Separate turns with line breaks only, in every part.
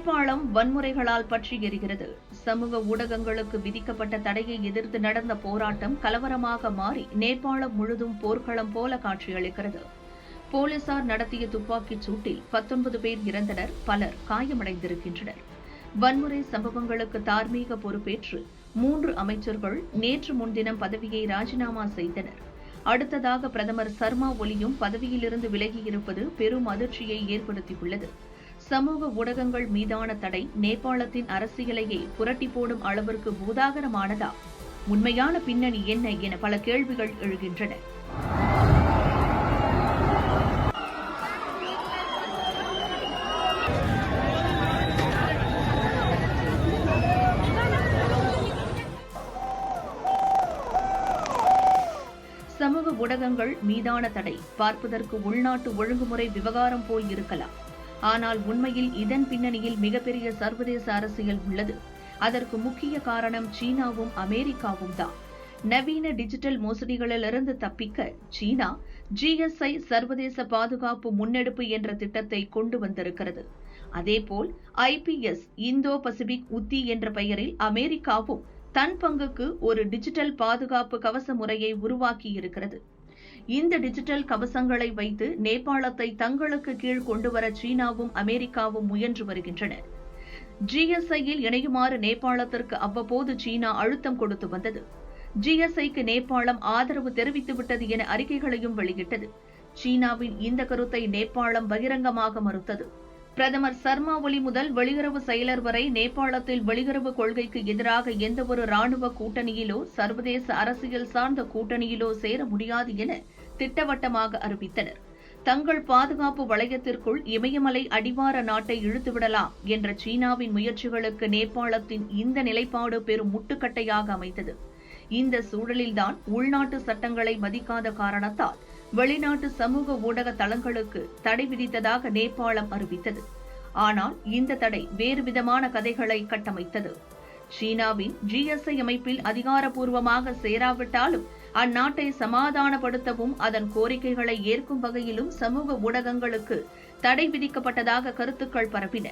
நேபாளம் வன்முறைகளால் பற்றி எரிகிறது. சமூக ஊடகங்களுக்கு விதிக்கப்பட்ட தடையை எதிர்த்து நடந்த போராட்டம் கலவரமாக மாறி நேபாளம் முழுதும் போர்க்களம் போல காட்சியளிக்கிறது. போலீசார் நடத்திய துப்பாக்கிச் சூட்டில் பத்தொன்பது பேர் இறந்தனர் பலர் காயமடைந்திருக்கின்றனர். வன்முறை சம்பவங்களுக்கு தார்மீக பொறுப்பேற்று மூன்று அமைச்சர்கள் நேற்று முன்தினம் பதவியை ராஜினாமா செய்தனர். அடுத்ததாக பிரதமர் சர்மா ஒலியும் பதவியிலிருந்து விலகியிருப்பது பெரும் அதிர்ச்சியை ஏற்படுத்தியுள்ளது சமூக ஊடகங்கள் மீதான தடை நேபாளத்தின் அரசியலையே புரட்டி போடும் அளவிற்கு பூதாகரமானதா? உண்மையான பின்னணி என்ன என பல கேள்விகள் எழுகின்றன. சமூக ஊடகங்கள் மீதான தடை பார்ப்பதற்கு உள்நாட்டு ஒழுங்குமுறை விவகாரம் போய் இருக்கலாம். ஆனால் உண்மையில் இதன் பின்னணியில் மிகப்பெரிய சர்வதேச அரசியல் உள்ளது. அதற்கு முக்கிய காரணம் சீனாவும் அமெரிக்காவும் தான். நவீன டிஜிட்டல் மோசடிகளிலிருந்து தப்பிக்க சீனா ஜிஎஸ்ஐ சர்வதேச பாதுகாப்பு முன்னெடுப்பு என்ற திட்டத்தை கொண்டு வந்திருக்கிறது. அதேபோல் ஐபிஎஸ் இந்தோ பசிபிக் உத்தி என்ற பெயரில் அமெரிக்காவும் தன் பங்குக்கு ஒரு டிஜிட்டல் பாதுகாப்பு கவச முறையை உருவாக்கியிருக்கிறது. இந்த டிஜிட்டல் கவசங்களை வைத்து நேபாளத்தை தங்களுக்கு கீழ் கொண்டுவர சீனாவும் அமெரிக்காவும் முயன்று வருகின்றன ஜிஎஸ்ஐயில் இணையுமாறு நேபாளத்திற்கு அவ்வப்போது சீனா அழுத்தம் கொடுத்து வந்தது. ஜிஎஸ்ஐக்கு நேபாளம் ஆதரவு தெரிவித்துவிட்டது என அறிக்கைகளையும் வெளியிட்டது. சீனாவின் இந்த கருத்தை நேபாளம் பகிரங்கமாக மறுத்தது. பிரதமர் சர்மா ஒலி முதல் வெளியுறவு செயலர் வரை நேபாளத்தில் வெளியுறவு கொள்கைக்கு எதிராக எந்தவொரு ராணுவ கூட்டணியிலோ சர்வதேச அரசியல் சார்ந்த கூட்டணியிலோ சேர முடியாது என திட்டவட்டமாக அறிவித்தனர். தங்கள் பாதுகாப்பு வளையத்திற்குள் இமயமலை அடிவார நாட்டை இழுத்துவிடலாம் என்ற சீனாவின் முயற்சிகளுக்கு நேபாளத்தின் இந்த நிலைப்பாடு பெரும் முட்டுக்கட்டையாக அமைந்தது. இந்த சூழலில்தான் உள்நாட்டு சட்டங்களை மதிக்காத காரணத்தால் வெளிநாட்டு சமூக ஊடக தளங்களுக்கு தடை விதித்ததாக நேபாளம் அறிவித்தது. ஆனால் இந்த தடை வேறு விதமான கதைகளை கட்டமைத்தது. சீனாவின் ஜிஎஸ்ஐ அமைப்பில் அதிகாரப்பூர்வமாக சேராவிட்டாலும் அந்நாட்டை சமாதானப்படுத்தவும் அதன் கோரிக்கைகளை ஏற்கும் வகையிலும் சமூக ஊடகங்களுக்கு தடை விதிக்கப்பட்டதாக கருத்துக்கள் பரப்பின.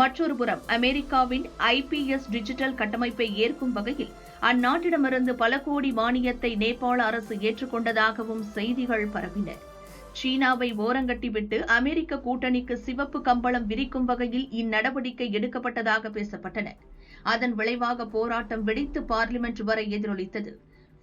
மற்றொரு புறம் அமெரிக்காவின் ஐபிஎஸ் டிஜிட்டல் கட்டமைப்பை ஏற்கும் வகையில் அந்நாட்டிடமிருந்து பல கோடி மானியத்தை நேபாள அரசு ஏற்றுக்கொண்டதாகவும் செய்திகள் பரவின. சீனாவை ஓரங்கட்டிவிட்டு அமெரிக்க கூட்டணிக்கு சிவப்பு கம்பளம் விரிக்கும் வகையில் இந்நடவடிக்கை எடுக்கப்பட்டதாக பேசப்பட்டன. அதன் விளைவாக போராட்டம் வெடித்து பார்லிமெண்ட் வரை எதிரொலித்தது.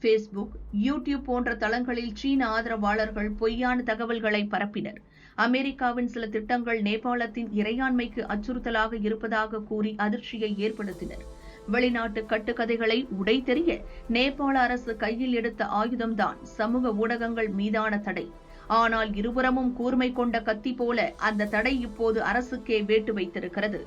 ஃபேஸ்புக் யூடியூப் போன்ற தளங்களில் சீன ஆதரவாளர்கள் பொய்யான தகவல்களை பரப்பினர். அமெரிக்காவின் சில திட்டங்கள் நேபாளத்தின் இறையாண்மைக்கு அச்சுறுத்தலாக இருப்பதாக கூறி அதிர்ச்சியை ஏற்படுத்தினர். வெளிநாட்டு கட்டுக்கதைகளை உடைத்தெறிய நேபாள அரசு கையில் எடுத்த ஆயுதம்தான் சமூக ஊடகங்கள் மீதான தடை. ஆனால் இருபுறமும் கூர்மை கொண்ட கத்தி போல அந்த தடை இப்போது அரசுக்கே வேட்டு வைத்திருக்கிறது.